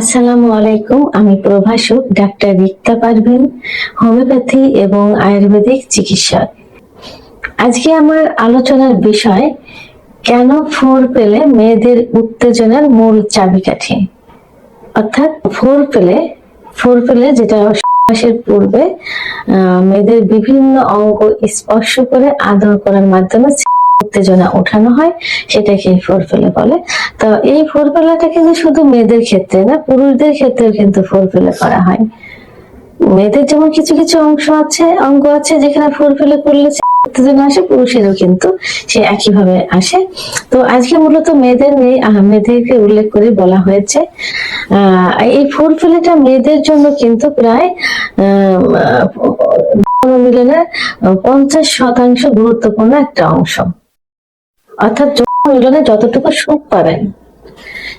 আসসালামু আলাইকুম, আমি প্রভাষক ডাক্তার রিক্তা পারভিন, হোমিওপ্যাথি এবং আয়ুর্বেদিক চিকিৎসক। আজকে আমার আলোচনার বিষয়, কেন ফোর পেলে মেয়েদের উত্তেজনার মূল চাবিকাঠি? অর্থাৎ ফোর পেলে ফোর পেলে যেটা মাসের পূর্বে মেয়েদের বিভিন্ন অঙ্গ স্পর্শ করে আদর করার মাধ্যমে উত্তেজনা ওঠানো হয়, সেটাকে ফোর ফেলে বলে। তো এই ফোর ফেলাটা কিন্তু শুধু মেয়েদের ক্ষেত্রে না, পুরুষদের ক্ষেত্রেও কিন্তু ফোর ফেলে করা হয়। মেয়েদের যেমন কিছু কিছু অংশ আছে, অঙ্গ আছে, যেখানে ফোর ফেলে করলে উত্তেজনা আসে, পুরুষেরও কিন্তু সে একইভাবে আসে। তো আজকে মূলত মেয়েদের নেই মেয়েদেরকে উল্লেখ করে বলা হয়েছে এই ফেলেটা মেয়েদের জন্য কিন্তু প্রায় মিলনের পঞ্চাশ শতাংশ গুরুত্বপূর্ণ একটা অংশ। অর্থাৎ মিলনে যতটুকু সুখ পাবেন,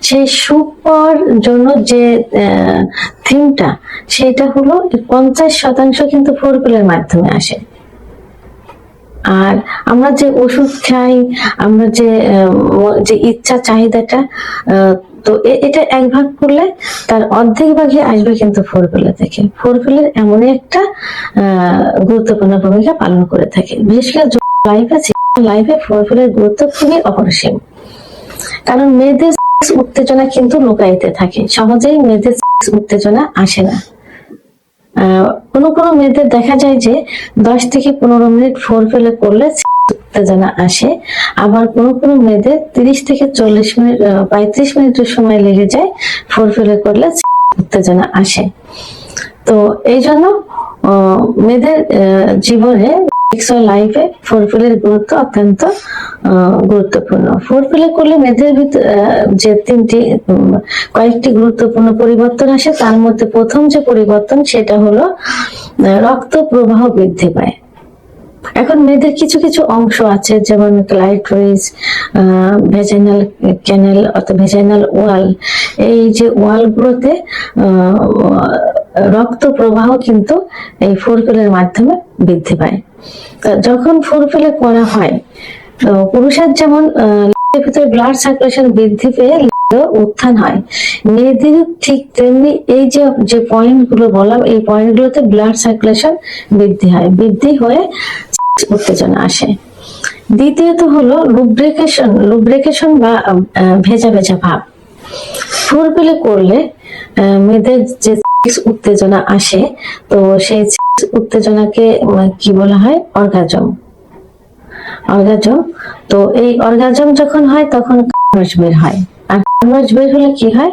সেই সুখ পাওয়ার জন্য যে থিমটা সেটা হলো পঞ্চাশ শতাংশ কিন্তু ফোরকুলের মাধ্যমে আসে। আর আমরা যে ওষুধ খাই, আমরা যে যে ইচ্ছা চাহিদাটা তো এটা এক ভাগ করলে তার অর্ধেক ভাগে আসবে কিন্তু ফোরকুলে থেকে। ফোরকুলের এমনই একটা গুরুত্বপূর্ণ ভূমিকা পালন করে থাকে। বিশেষ করে লাইফে লাইফে ফোরকুলের গুরুত্ব খুবই অপরিসীম। কারণ মেয়েদের উত্তেজনা কিন্তু লুকাইতে থাকে। সহজেই মেয়েদের উত্তেজনা আসে না। কোনো কোনো মেয়েদের দেখা যায় যে দশ থেকে পনেরো মিনিট ফোর ফেলে করলে উত্তেজনা আসে। আবার কোনো কোনো মেয়েদের তিরিশ থেকে চল্লিশ মিনিট পঁয়ত্রিশ মিনিটের সময় লেগে যায় ফোর ফেলে করলে উত্তেজনা আসে। তো এই জন্য মেয়েদের জীবনে সেক্সুয়াল লাইফে ফোরফিলের গুরুত্ব অত্যন্ত গুরুত্বপূর্ণ। ফোরফিলে করলে মেয়েদের ভিতর যে তিনটি কয়েকটি গুরুত্বপূর্ণ পরিবর্তন আসে, তার মধ্যে প্রথম যে পরিবর্তন সেটা হলো রক্ত প্রবাহ বৃদ্ধি পায়। এখন মেয়েদের কিছু কিছু অংশ আছে, যেমন ক্লাইটরিস ভেজাইনাল ক্যানেল অর্থাৎ ভেজাইনাল ওয়াল এই যে ওয়ালগুলোতে রক্ত প্রবাহ কিন্তু এই ফোরফেলের মাধ্যমে বৃদ্ধি পায়। যখন ফোরফেলে করা হয় পুরুষের যেমন ভিতরে ব্লাড সার্কুলেশন বৃদ্ধি পেয়ে উত্থান হয়। মেয়েদের ঠিক তেমনি এই যে যে পয়েন্টগুলো বললাম, এই পয়েন্ট গুলোতে ব্লাড সার্কুলেশন বৃদ্ধি হয়। বৃদ্ধি হয়ে উত্তেজনা আসে। দ্বিতীয়ত হলো লুব্রিকেশন লুব্রিকেশন বা ভেজা ভেজা ভাব। ফোর করলে মেয়েদের যে উত্তেজনা আসে তো সেই উত্তেজনাকে কি বলা হয়? অর্গাজম অর্গাজম তো এই অর্গাজম যখন হয় তখন কামড় বের হয়। আর কামড় বের হলে কি হয়?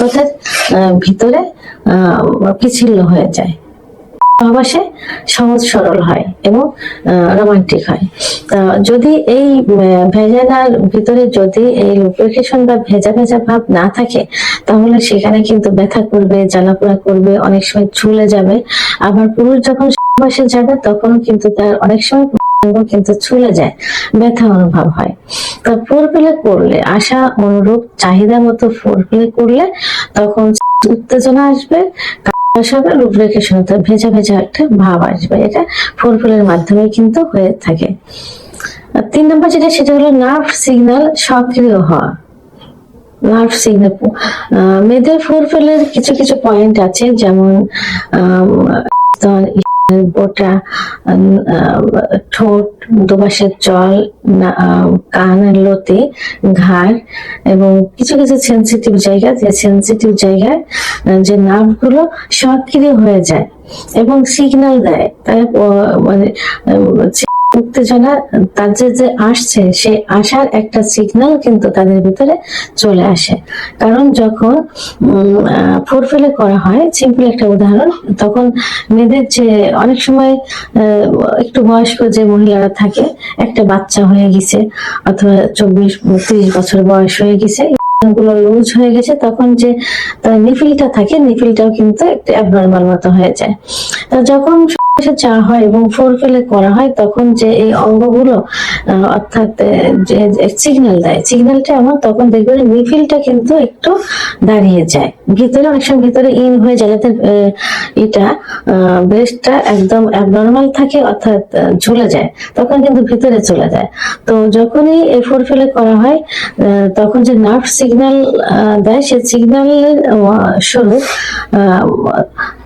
পথের ভিতরে আহ, পিছিল্য হয়ে যায়। ভাবাসে সহজ সরল হয় এবং রোমান্টিক হয়। যদি এই ভেজানার ভিতরে যদি এই লুব্রিকেশন বা ভেজা ভেজা ভাব না থাকে, তাহলে সেখানে কিন্তু ব্যথা করবে, জ্বালাপোড়া করবে, অনেক সময় চুলে যাবে। আবার পুরুষ যখন সহবাসে যাবে তখন কিন্তু তার অনেক সময় কিন্তু ছুলে যায়, ব্যথা অনুভব হয়। তো ফোর প্লে করলে, আশা, অনুরূপ, চাহিদা মতো ফোর প্লে করলে, তখন উত্তেজনা আসবে আসবে লুব্রিকেশন ভেজা ভেজা একটা ভাব আসবে। এটা ফুল ফুলের মাধ্যমে কিন্তু হয়ে থাকে। তিন নম্বর যেটা, সেটা হলো নার্ভ সিগন্যাল সক্রিয় হওয়া। নার্ভ সিগন্যাল মেয়েদের ফুল ফুলের কিছু কিছু পয়েন্ট আছে, যেমন বোটা ঠোঁট, দুপাশের জল কানের লতি, ঘাড় এবং কিছু কিছু সেন্সিটিভ জায়গা, যে সেন্সিটিভ জায়গায় যে নার্ভগুলো সক্রিয় হয়ে যায় এবং সিগন্যাল দেয়। তাই মানে উত্তেজনা তাদের যে আসছে, সেই আসার একটা সিগন্যাল কিন্তু তাদের ভিতরে চলে আসে। কারণ যখন ফোর ফেলে করা হয় সিম্পল একটা উদাহরণ, তখন মেয়েদের যে, অনেক সময় একটু বয়স্ক যে মহিলারা থাকে, একটা বাচ্চা হয়ে গেছে, অথবা চব্বিশ, ত্রিশ বছর বয়স হয়ে গেছে গুলো লুজ হয়ে গেছে, তখন যে নিফিলটা থাকে নিফিলটাও কিন্তু একটু অ্যাবনর্মাল মতো হয়ে যায়। যখন চা হয় এবং ফোর ফেলে করা হয়, তখন যে এই অঙ্গগুলো অর্থাৎ যে সিগন্যাল দেয় সিগন্যালটা তখন দেখবেন কিন্তু একটু দাঁড়িয়ে যায়। ভিতরে অনেক সময় ভিতরে ইন হয়ে যায়, যাতে এটা ব্রেস্টটা একদম অ্যাবনর্মাল থাকে, অর্থাৎ ঝুলে যায়, তখন কিন্তু ভিতরে চলে যায়। তো যখনই এই ফোর ফেলে করা হয় তখন যে নার্ভ সিগন্যাল দেয় সেই সিগন্যালের স্বরূপ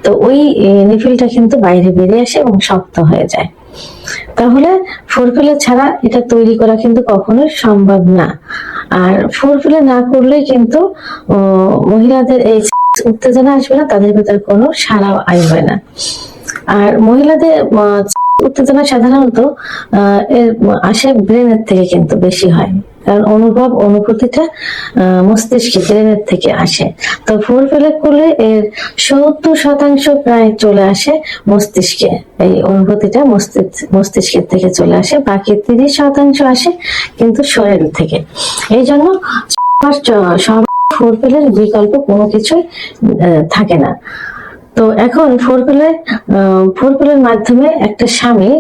তো ওই নিফিলটা কিন্তু বাইরে বেরিয়ে আসে এবং শক্ত হয়ে যায়। তাহলে ফোরফিলে ছাড়া এটা তৈরি করা কিন্তু কখনোই সম্ভব না। আর ফোরফিলে না করলে কিন্তু মহিলাদের এই উত্তেজনা আসবে না, তাদের ভেতর কোনো সারা আয় হয় না। আর মহিলাদের উত্তেজনা সাধারণত আসে ব্রেনের থেকে কিন্তু বেশি হয়। কারণ অনুভব অনুভূতিটা মস্তিষ্কে ব্রেনের থেকে আসে। তো ফোর ফেলে করলে এর সত্তর শতাংশ প্রায় চলে আসে মস্তিষ্কে। এই অনুভূতিটা মস্তিষ্ক, মস্তিষ্কের থেকে চলে আসে। বাকি তিরিশ শতাংশ আসে কিন্তু শরীর থেকে। এই জন্য সবার ফোর ফেলের বিকল্প কোনো কিছুই থাকে না। তো এখন ফোর পেলে ফোর পেলের মাধ্যমে একটা স্বামী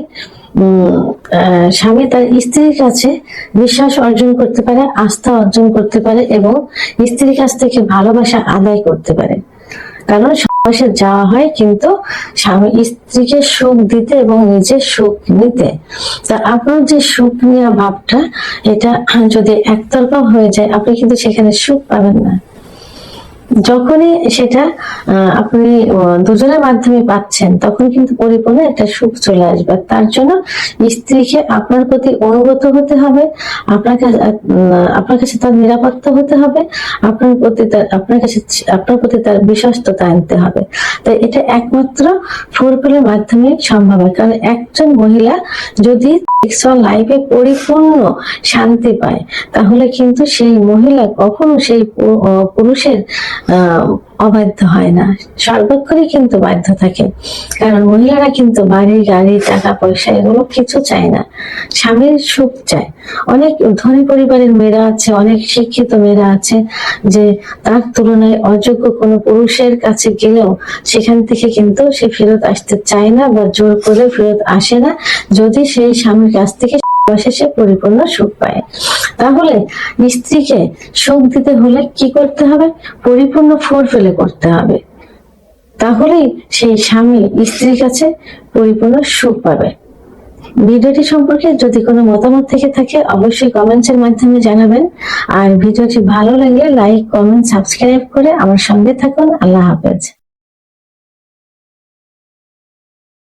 স্বামী তার স্ত্রীর কাছে বিশ্বাস অর্জন করতে পারে, আস্থা অর্জন করতে পারে এবং স্ত্রীর কাছ থেকে ভালোবাসা আদায় করতে পারে। কারণ সমাসে যাওয়া হয় কিন্তু স্বামী স্ত্রীকে সুখ দিতে এবং নিজের সুখ নিতে। তা আপনার যে সুখ নেওয়া ভাবটা, এটা যদি একতরফা হয়ে যায়, আপনি কিন্তু সেখানে সুখ পাবেন না। যখনই সেটা আপনি দুজনের মাধ্যমে পাচ্ছেন, তখন কিন্তু পরিপূর্ণ একটা সুখ চলে আসবে। তার জন্য স্ত্রীকে আপনার প্রতি অনুগত হতে হবে, আপনার কাছে আপনার কাছে তার নিরাপত্তা হতে হবে, আপনার প্রতি তার, আপনার কাছে, আপনার প্রতি তার বিশ্বস্ততা আনতে হবে। তাই এটা একমাত্র ফোরফেলের মাধ্যমে সম্ভব হয়। কারণ একজন মহিলা যদি সেক্সুয়াল লাইফে পরিপূর্ণ শান্তি পায়, তাহলে কিন্তু সেই মহিলা কখনো সেই পুরুষের অবাধ্য হয় না। সর্বক্ষণই কিন্তু বাধ্য থাকে। কারণ মহিলারা কিন্তু বাড়ি, গাড়ি, টাকা, পয়সা এগুলো কিছু চায় না। স্বামীর সুখ চায়। অনেক ধনী পরিবারের মেয়েরা আছে, অনেক শিক্ষিত মেয়েরা আছে যে তার তুলনায় অযোগ্য কোনো পুরুষের কাছে গেলেও সেখান থেকে কিন্তু সে ফেরত আসতে চায় না বা জোর করে ফেরত আসে না। যদি সেই স্বামীর কাছ থেকে অবশেষে পরিপূর্ণ সুখ পায়। তাহলে স্ত্রীকে সুখ দিতে হলে কি করতে হবে? পরিপূর্ণ ফোর ফেলে করতে হবে। তাহলেই সেই স্বামী স্ত্রীর কাছে পরিপূর্ণ সুখ পাবে। ভিডিওটি সম্পর্কে যদি কোনো মতামত থেকে থাকে, অবশ্যই কমেন্টস এর মাধ্যমে জানাবেন। আর ভিডিওটি ভালো লাগলে লাইক, কমেন্ট, সাবস্ক্রাইব করে আমার সঙ্গে থাকুন। আল্লাহ হাফেজ।